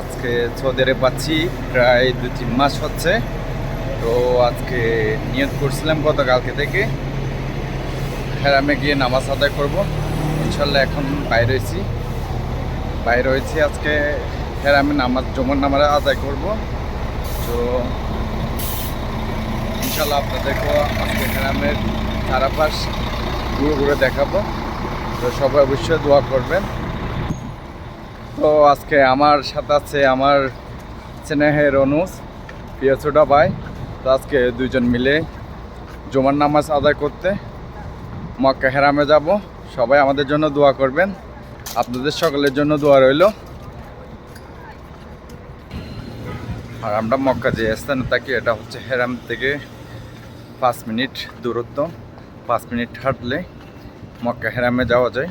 আজকে সৌদি পাচ্ছি প্রায় দু তিন মাস হচ্ছে। তো আজকে নিয়ত করছিলাম গতকালকে থেকে। হেরামে গিয়ে নামাজ আদায় করব। ইনশাল্লাহ এখন বাইরে হয়েছি। বাইরে হয়েছি আজকে হেরামে নামাজ, জমার নামাজ আদায় করব। তো ইনশাল্লাহ আপনাদেরকেও আজকে হেরামের চারাপাশ ঘুরে ঘুরে দেখাবো। তো সবাই অবশ্যই দোয়া করবেন। তো আজকে আমার সাথে আছে আমার স্নেহের অনুজ, প্রিয় ভাই। তো আজকে দুইজন মিলে জমার নামাজ আদায় করতে মক্কা হেরামে যাব। সবাই আমাদের জন্য দোয়া করবেন। আপনাদের সকলের জন্য দোয়া রইল। আর আমরা মক্কা যে স্থানে থাকি, এটা হচ্ছে হেরাম থেকে পাঁচ মিনিট দূরত্ব। পাঁচ মিনিট হাঁটলে মক্কা হেরামে যাওয়া যায়।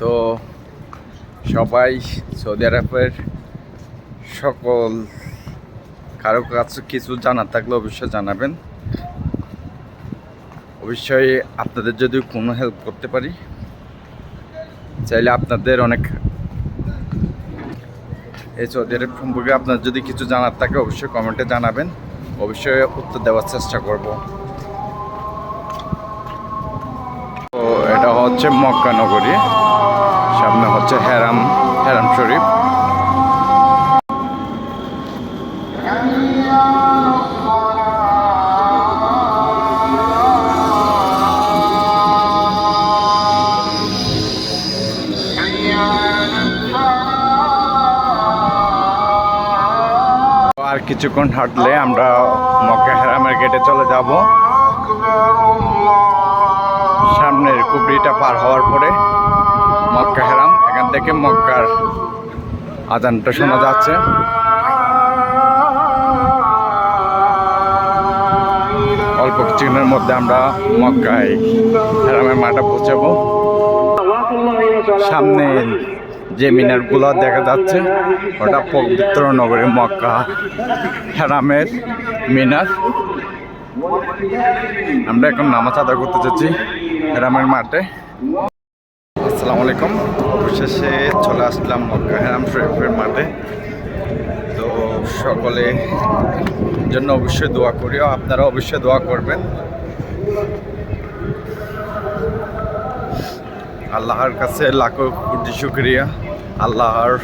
তো সবাই সৌদি আরবের সকল কারও কাছে কিছু জানার থাকলে অবশ্যই জানাবেন। অবশ্যই আপনাদের যদি কোনো হেল্প করতে পারি, চাইলে আপনাদের অনেক এই সৌদি আরব সম্পর্কে আপনার যদি কিছু জানার থাকে, অবশ্যই কমেন্টে জানাবেন। অবশ্যই উত্তর দেওয়ার চেষ্টা করব। তো এটা হচ্ছে মক্কা নগরী। সামনে হচ্ছে হেরাম হেরাম শরীফ। আর কিছুক্ষণ হাঁটলে আমরা মক্কা হেরামের গেটে চলে যাব। সামনের কুবরিটা পার হওয়ার পরে মক্কা হেরাম, এখান থেকে মক্কার আজানটা শোনা যাচ্ছে। অল্প কিছুদিনের মধ্যে আমরা মক্কায় হেরামের মাঠে পৌঁছাবো। সামনে যে মিনারগুলো দেখা যাচ্ছে, ওটা পবিত্র নগরী মক্কা হেরামের মিনার। আমরা এখন নামাজ আদায় করতে যাচ্ছি হেরামের মাঠে। আসসালামু আলাইকুম। অবশেষে চলে আসলাম মক্কা হেরাম শরীফের মাঠে। তো সকলে জন্য অবশ্যই দোয়া করিও, আপনারা অবশ্যই দোয়া করবেন। আল্লাহর কাছে লাখো কোটি শুক্রিয়া। আল্লাহর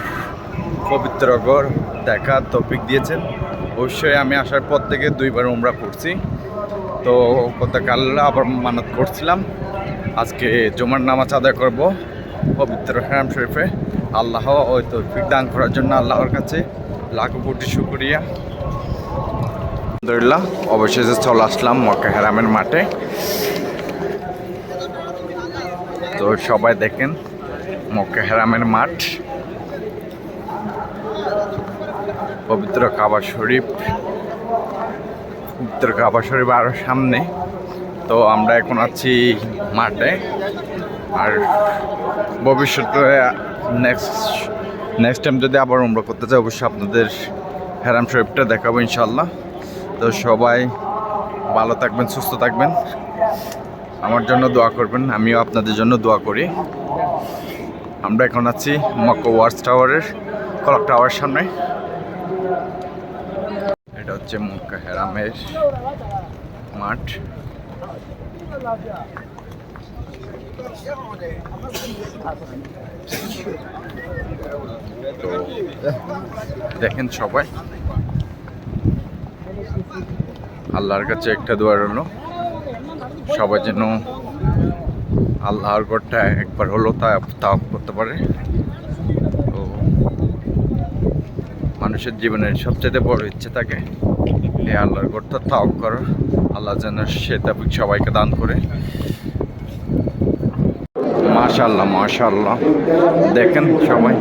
পবিত্র ঘর দেখা তৌফিক দিয়েছেন। অবশ্যই আমি আসার পর থেকে দুইবার উমরা করছি। তো গতকাল আবার মানত করছিলাম। আজকে জমার নামাজ আদায় করব। পবিত্র হেরাম শরীফে আল্লাহ ওই তৌফিক দান করার জন্য আল্লাহর কাছে লাখো কোটি শুক্রিয়া। আলহামদুলিল্লাহ, অবশেষে চলে আসলাম মক্কা হেরামের মাঠে। তো সবাই দেখেন মক্কা হেরামের মাঠ। পবিত্র কাবা শরীফ। পবিত্র কাবা শরীফ আরও সামনে। তো আমরা এখন আছি মাঠে। আর ভবিষ্যতে নেক্সট নেক্সট টাইম যদি আবার উমরা করতে চাই, অবশ্যই আপনাদের হেরাম শরীফটা দেখাবো ইনশাল্লাহ তো সবাই ভালো থাকবেন, সুস্থ থাকবেন। আমার জন্য দোয়া করবেন, আমিও আপনাদের জন্য দোয়া করি। আমরা এখন আছি মক্কা ওয়ার্স টাওয়ারের, কলক টাওয়ার সামনে। এটা হচ্ছে মক্কা হেরামের মাঠ। তো দেখেন সবাই। আল্লাহর কাছে একটা দোয়ার হলো সবাই যেন আল্লাহর ঘরটা একবার হলো তা তাও করতে পারে। তো মানুষের জীবনের সবচেয়ে বড় ইচ্ছে থাকে আল্লাহর ঘরটা তাও করার। আল্লাহ যেন সে তাবিক সবাইকে দান করে। মাশাল্লাহ মাশাল্লাহ দেখেন সবাই,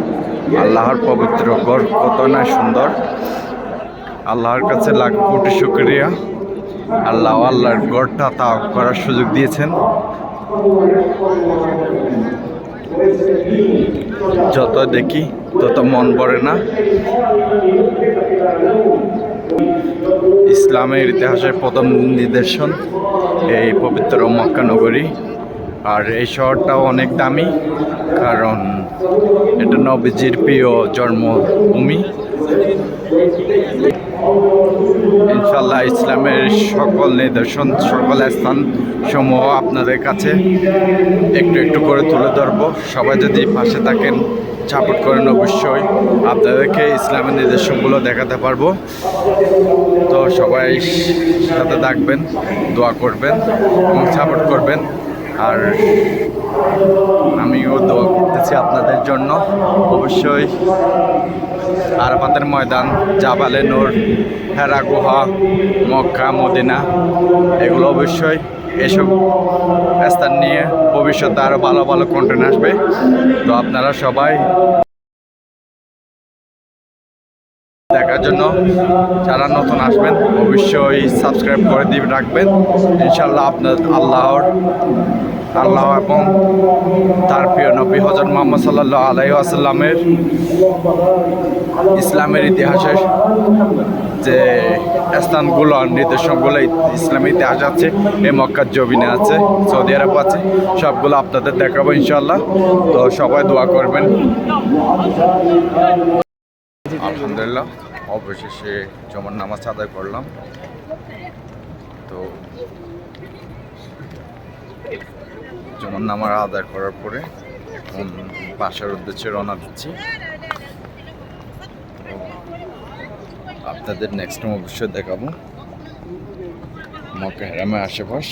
আল্লাহর পবিত্র ঘর কত না সুন্দর। আল্লাহর কাছে লাখ কোটি শুক্রিয়া। আল্লাহ আল্লাহর গড়টা তা করার সুযোগ দিয়েছেন। যত দেখি, তত মন পড়ে না। ইসলামের ইতিহাসের প্রথম নিদর্শন এই পবিত্র মক্কা নগরী। আর এই শহরটাও অনেক দামি, কারণ এটা নবীজির প্রিয় জন্মভূমি। ইনশাল্লাহ ইসলামের সকল নিদর্শন, সকল স্থান সমূহ আপনাদের কাছে একটু একটু করে তুলে ধরবো। সবাই যদি পাশে থাকেন, সাপোর্ট করেন অবশ্যই, আপনাদেরকে ইসলামের নিদর্শনগুলো দেখাতে পারব। তো সবাই সাথে থাকবেন, দোয়া করবেন এবং সাপোর্ট করবেন। আর আমিও দোয়া করতেছি আপনাদের জন্য। অবশ্যই আরাফাতের ময়দান, জাবালে নূর, হেরা গুহা, মক্কা, মদিনা, এগুলো অবশ্যই এসব স্থান নিয়ে ভবিষ্যতে আরও ভালো ভালো কন্টেন্ট আসবে। তো আপনারা সবাই দেখার জন্য যারা নতুন আসবেন, অবশ্যই সাবস্ক্রাইব করে দিয়ে রাখবেন। ইনশাল্লাহ আপনার আল্লাহর, আল্লাহ এবং তার প্রিয় নবী হজরত মোহাম্মদ সাল্লাহ আলাই আসাল্লামের ইসলামের ইতিহাসের যে স্থানগুলো নির্দেশনগুলো ইসলামী ইতিহাস আছে, এই মক্কার জবিনে আছে, সৌদি আরব আছে, সবগুলো আপনাদের দেখাবো ইনশাল্লাহ তো সবাই দোয়া করবেন। আলহামদুলিল্লাহ। অবশেষে জমার নামাজ আদায় করলাম। তো জমার নামাজ আদায় করার পরে এখন বাসার উদ্দেশ্যে রওনা দিচ্ছি। আপনাদের নেক্সট টাইম অবশ্যই দেখাবো। মক্কা হেরামের আশেপাশ।